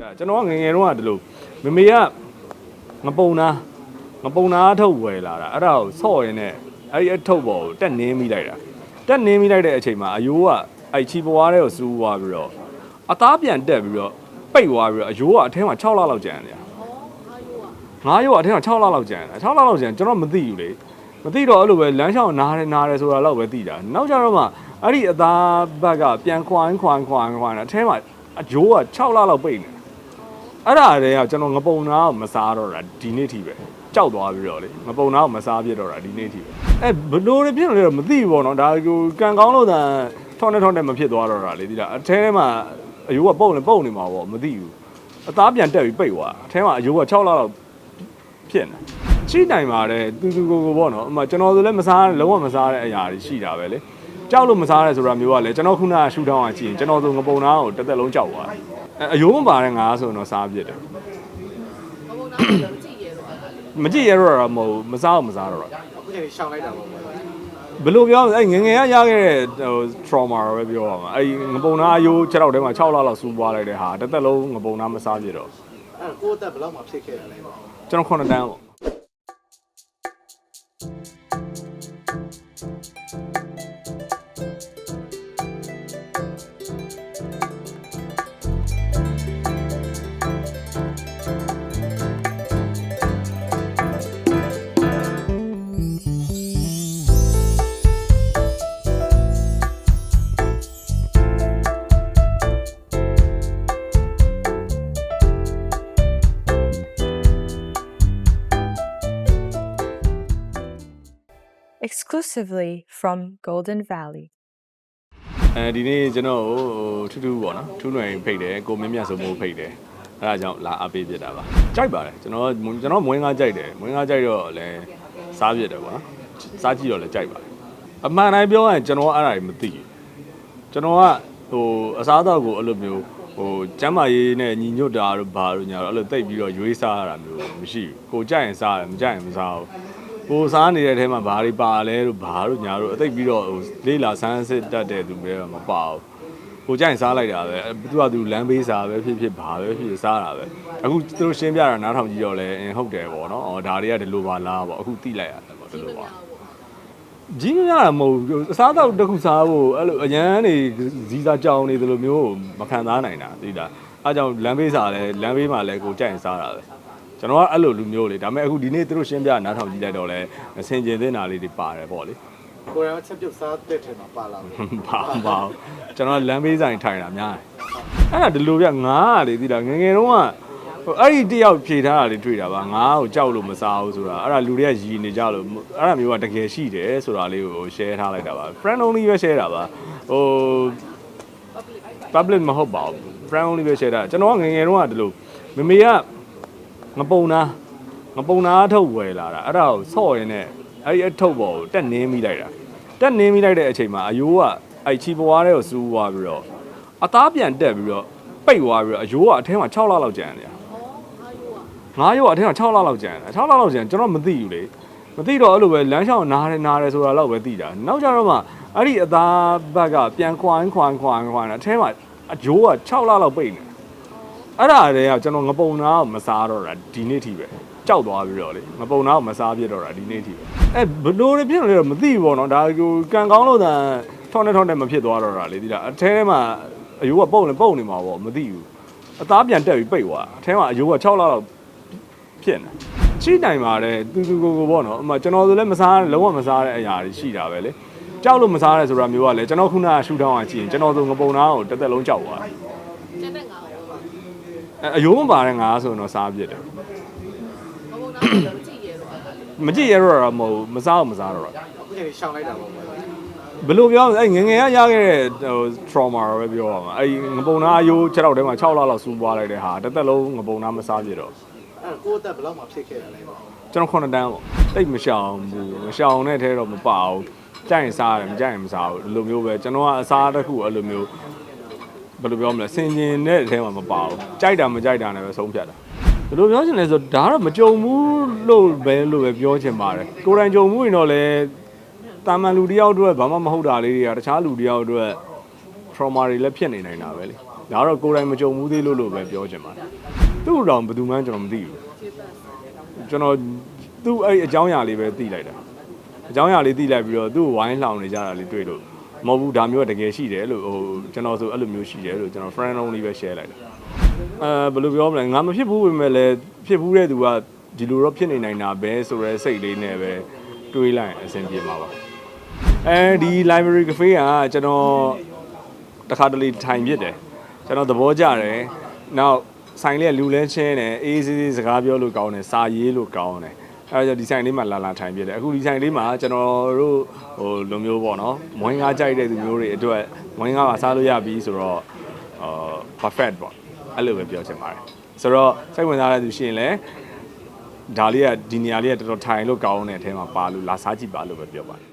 ဒါကျွန်တော်ကငယ်ငယ်တုန်းကဒီလိုမမေကငပုံနာငပုံနာအထုတ်ဝယ်လာတာအဲ့ဒါကိုဆော့ရင်းနဲ့အဲ့ဒီအထုတ်ပေါ်ကိုတက်နင်းမိလိုက်တာတက်နင်းမိလိုက်တဲ့အချိန်မှာအယိုးကအဲ့ချီပွားတဲ့ကိုစူးသွားပြီးတော့အသားပြန်တက်ပြီးတော့ပိတ်သွားပြီးတော့အယိုးကအထဲမှာ6လလောက်ကျန်တယ်ငါးရိုးကအထဲမှာ6လလောက်ကျန်တယ်6လလောက်ကျန်ကျွန်တော်မသိဘူးလေမသိတော့အဲ့လိုပဲလမ်းလျှောက်နားတယ်နားတယ်ဆိုတာတော့ပဲသိတာနောက်ကြတော့မှအဲ့ဒီအသားဘက်ကပြန်ခွိုင်းခွိုင်းခွိုင်းခွိုင်းအထဲမှာ အယိုးက6လလောက်ပိတ်နေအဲ့ဒါတည်းကကျွန်တော်ငပုံနာကိုမစားတော့တာဒီနေ့ထိပဲကြောက်သွားပြီးတော့လေငပုံနာကိုမစားပြစ်တော့တာဒီနေ့ထိပဲအဲဘလို့တွေဖြစ်နေလဲတော့မသိဘူးပေါ့နော်ဒါကိုကန်ကောင်းလို့သာထောင်းနေထောင်းနေမဖြစ်သွားတော့တာလေဒီလားအထဲထဲမှာအယိုးကပုတ်နေပုတ်နေမှာပေါ့မသိဘူးအသားပြန်တက်ပြီးပိတ်သွားအထဲမှာအယိုးက6လလောက်ဖြစ်နေချိနိုင်ပါတယ်တူတူကိုကိုပေါ့နော်အမကျွန်တော်ဆိုလည်းမစားလုံးဝမစားတဲ့အရာတွေရှိတာပဲလေ ကြောက်လို့မစားရဲဆိုတာမျိုးကလည်းကျွန်တော်ခုနကရှူထောင်းအောင်ကြည့်ရင်ကျွန်တော်ဆိုငပုံနာကိုတစ်သက်လုံးကြောက်သွားတယ်အဲအယိုးမပါတဲ့ငါဆိုရင်တော့စားပြစ်တယ်ဘုံနာကိုကြည့်ရတော့အဲ့ဒါလေးမကြည့်ရတော့တာမဟုတ်ဘူးမစားဘူးမစားတော့တာအခုချိန်ရှောင်လိုက်တာပေါ့ကွာဘယ်လိုပြောလဲအဲ့ငယ်ငယ်ကရခဲ့တဲ့ဟို trauma တော့ပဲပြောရမှာအဲ့ငပုံနာအယိုး6လောက်ထဲမှာ6လောက်လောက်စူးပွားလိုက်တဲ့ဟာတစ်သက်လုံးငပုံနာမစားပြတော့အဲ့ကိုယ့်အသက်ဘယ်လောက်မှဖြစ်ခဲ့တာလဲပေါ့ကျွန်တော်9တန်းပေါ့ exclusively from Golden Valley. အဲဒီနေ့ကျွန်တော်ဟိုထူးထူးပေါ့နော်ထူးနယ်ဖိတ်တယ်ကိုမင်းမြတ်ဆိုမိုးဖိတ်တယ်အဲ့ဒါကြောင့်လာအားပေးပြတာပါကြိုက်ပါတယ်ကျွန်တော်ကျွန်တော်မွေးငါကြိုက်တယ်မွေးငါကြိုက်တော့လည်းစားပြတယ်ပေါ့နော်စားကြည့်တော့လည်းကြိုက်ပါတယ်အမှန်တိုင်းပြောရင်ကျွန်တော်အဲ့ဒါကြီးမသိဘူးကျွန်တော်ကဟိုအစားအသောက်ကိုအဲ့လိုမျိုးဟိုကျမ်းမာရေးနဲ့ညီညွတ်တာတို့ဘာတို့ညာတော့အဲ့လိုတိတ်ပြီးတော့ရွေးစားရတာမျိုးမရှိဘူးကိုကြိုက်ရင်စားတယ်မကြိုက်ရင်မစားဘူး ကိုစားနေတဲ့အထဲမှာဘာတွေပါလဲတို့ဘာတို့ညာတို့အသိပြီးတော့ဟိုလေးလာဆန်းစစ်တတ်တဲ့သူတွေတော့မပါဘူးကိုကြိုက်ရင်စားလိုက်တာပဲသူကသူလမ်းဘေးစားပဲဖြစ်ဖြစ်ဘာပဲဖြစ်ဖြစ်စားတာပဲအခုသူတို့ရှင်းပြတာနားထောင်ကြည့်တော့လဲအင်းဟုတ်တယ်ပေါ့နော်အော်ဒါတွေကဒီလိုပါလားပေါ့အခုသိလိုက်ရတယ်ပေါ့ဒီလိုပါကြီးများတာမဟုတ်ဘူးအစားအသောက်တစ်ခုစားဖို့အဲ့လိုအရန်နေဇီစာကြောင်နေသလိုမျိုးမခံစားနိုင်တာသိလားအားကြောင့်လမ်းဘေးစားလဲလမ်းဘေးမှာလဲကိုကြိုက်ရင်စားတာပဲ ကျွန်တော်ကအဲ့လိုလူမျိုးလေဒါပေမဲ့အခုဒီနေ့သူတို့ရှင်းပြနားထောင်ကြည့်လိုက်တော့လဲဆင်ကျင်တဲ့နာလေးတွေပါတယ်ပေါ့လေကိုယ်ကချက်ပြုတ်စားတဲ့ထဲမှာပါလာတယ်ဘာမှမဟုတ်ကျွန်တော်လမ်းဘေးဆိုင်ထိုင်တာများတယ်အဲ့ဒါဒီလိုပြငားရလေသိလားငယ်ငယ်တုန်းကဟိုအဲ့ဒီတယောက်ဖြေထားတာလေးတွေ့တာပါငါ့ကိုကြောက်လို့မစားဘူးဆိုတာအဲ့ဒါလူတွေကရည်နေကြလို့အဲ့ဒါမျိုးကတကယ်ရှိတယ်ဆိုတာလေးကို share ထားလိုက်တာပါ friend only ပဲ share တာပါဟို public မဟုတ်ပါဘူး friend only ပဲ share တာကျွန်တော်ကငယ်ငယ်တုန်းကဒီလိုမမေက ငပုံနာငပုံနာအထုတ်ဝယ်လာတာအဲ့ဒါကိုဆော့ရင်းနဲ့အဲ့ဒီအထုတ်ပေါ်ကိုတက်နင်းမိလိုက်တာတက်နင်းမိလိုက်တဲ့အချိန်မှာအယိုးကအဲ့ချီပွားတဲ့ကိုစူးသွားပြီးတော့အသားပြန်တက်ပြီးတော့ပိတ်သွားပြီးတော့အယိုးကအထဲမှာ6လလောက်ကျန်တယ်ငါးရိုးကအထက်က6လလောက်ကျန်တယ်6လလောက်ကျန်ကျွန်တော်မသိဘူးလေမသိတော့အဲ့လိုပဲလမ်းလျှောက်နားတယ်နားတယ်ဆိုတာတော့ပဲသိတာနောက်ကြတော့မှအဲ့ဒီအသားဘက်ကပြန်ခွိုင်းခွိုင်းခွိုင်းခွိုင်းအထဲမှာအဂျိုးက6လလောက်ပိတ်နေ အဲ့ဒါတည်းကကျွန်တော်ငပုံနာကိုမစားတော့တာဒီနေ့ထိပဲကြောက်သွားပြီးတော့လေငပုံနာကိုမစားပြစ်တော့တာဒီနေ့ထိပဲအဲဘလို့တွေဖြစ်နေလဲတော့မသိဘူးပေါ့နော်ဒါကိုကန်ကောင်းလို့သာထောင်းနေထောင်းနေမဖြစ်သွားတော့တာလေဒီလားအထဲထဲမှာအယိုးကပုတ်နေပုတ်နေမှာပေါ့မသိဘူးအသားပြန်တက်ပြီးပိတ်သွားအထဲမှာအယိုးက6လလောက်ဖြစ်နေချိနိုင်ပါတယ်တူတူကိုကိုပေါ့နော်အမကျွန်တော်ဆိုလည်းမစားလုံးဝမစားတဲ့အရာတွေရှိတာပဲလေကြောက်လို့မစားရဲဆိုတာမျိုးကလည်းကျွန်တော်ခုနကရှူထောင်းအောင်ကြည့်ရင်ကျွန်တော်ဆိုငပုံနာကိုတစ်သက်လုံးကြောက်သွားတယ်ကျန်တဲ့ငါကိုဘုံ အဲအယိုးမပါတဲ့ငါဆိုရင်တော့စားပြစ်တယ်နာကိုကြည့်ရတော့အဲ့ဒါလေးမကြည့်ရတော့တာမဟုတ်ဘူးမစားအောင်မစားတော့တာအခုချိန်ရှောင်လိုက်တာပေါ့ကွာဘယ်လိုပြောလဲအဲ့ငယ်ငယ်ကရခဲ့တဲ့ဟို trauma တော့ပဲပြောရမှာအဲ့ငပုံနာအယိုး6လောက်ထဲမှာ6လောက်လောက်စူးပွားလိုက်တဲ့ဟာတစ်သက်လုံးငပုံနာမစားပြစ်တော့အဲ့ကိုယ့်အသက်ဘယ်လောက်မှဖြစ်ခဲ့တာလဲပေါ့ကျွန်တော်9တန်းပေါ့တိတ်မရှောင်ဘူးမရှောင်တဲ့ထဲတော့မပါဘူးကြိုက်ရင်စားတယ်မကြိုက်ရင်မစားဘူးဒီလိုမျိုးပဲကျွန်တော်ကအစားတစ်ခုအဲ့လိုမျိုး ဘယ်လိုပြောမလဲစင်ကျင်တဲ့ထဲမှာမပါဘူးကြိုက်တာမကြိုက်တာနဲ့ပဲဆုံးဖြတ်တာဘယ်လိုပြောချင်လဲဆိုတော့ဒါကတော့မကြုံဘူးလို့ပဲလို့ပဲပြောချင်ပါတယ်ကိုယ်တိုင်ကြုံမှုရင်တော့လေတာမန်လူတယောက်အတွက်ဘာမှမဟုတ်တာလေးတွေကတခြားလူတယောက်အတွက် trauma တွေလည်းဖြစ်နေနိုင်တာပဲလေဒါတော့ကိုယ်တိုင်မကြုံဘူးသေးလို့လို့ပဲပြောချင်ပါတယ်သူ့တော်ဘယ်သူမှကျွန်တော်မသိဘူးကျွန်တော်သူ့အဲ့အကြောင်းအရာလေးပဲသိလိုက်တာအကြောင်းအရာလေးသိလိုက်ပြီးတော့သူ့ကိုဝိုင်းလောင်နေကြတာလေးတွေ့လို့ မဟုတ်ဘူးဒါမျိုးကတကယ်ရှိတယ်လို့ဟိုကျွန်တော်ဆိုအဲ့လိုမျိုးရှိတယ်လို့ကျွန်တော် friend only ပဲ share လိုက်တာအဲဘယ်လိုပြောမလဲငါမဖြစ်ဘူးပဲမဲ့လည်းဖြစ်ဘူးတဲ့သူကဒီလိုတော့ဖြစ်နေနိုင်တာပဲဆိုရဲစိတ်လေးနဲ့ပဲတွေးလိုက်ရင်အဆင်ပြေမှာပါအဲဒီ library cafe ကကျွန်တော်တစ်ခါတလေထိုင်ဖြစ်တယ်ကျွန်တော်သဘောကျတယ်နောက်ဆိုင်လေးကလူလဲချင်းတယ်အေးစေးစေးစကားပြောလို့ကောင်းတယ်စာရေးလို့ကောင်းတယ် အဲဒါကြောင့်ဒီဆိုင်လေးမှာလာလာထိုင်ဖြစ်တယ်အခုဒီဆိုင်လေးမှာကျွန်တော်တို့ဟိုလိုမျိုးပေါ့နော်မွင်းကားကြိုက်တဲ့သူမျိုးတွေအတွက်မွင်းကားပါစားလို့ရပြီဆိုတော့အာ perfect ပေါ့အဲ့လိုပဲပြောချင်ပါတယ်ဆိုတော့စိတ်ဝင်စားတဲ့သူရှိရင်လည်းဒါလေးကဒီနေရာလေးကတော်တော်ထိုင်လို့ကောင်းတဲ့အထဲမှာပါလို့လာစားကြည့်ပါလို့ပဲပြောပါတယ်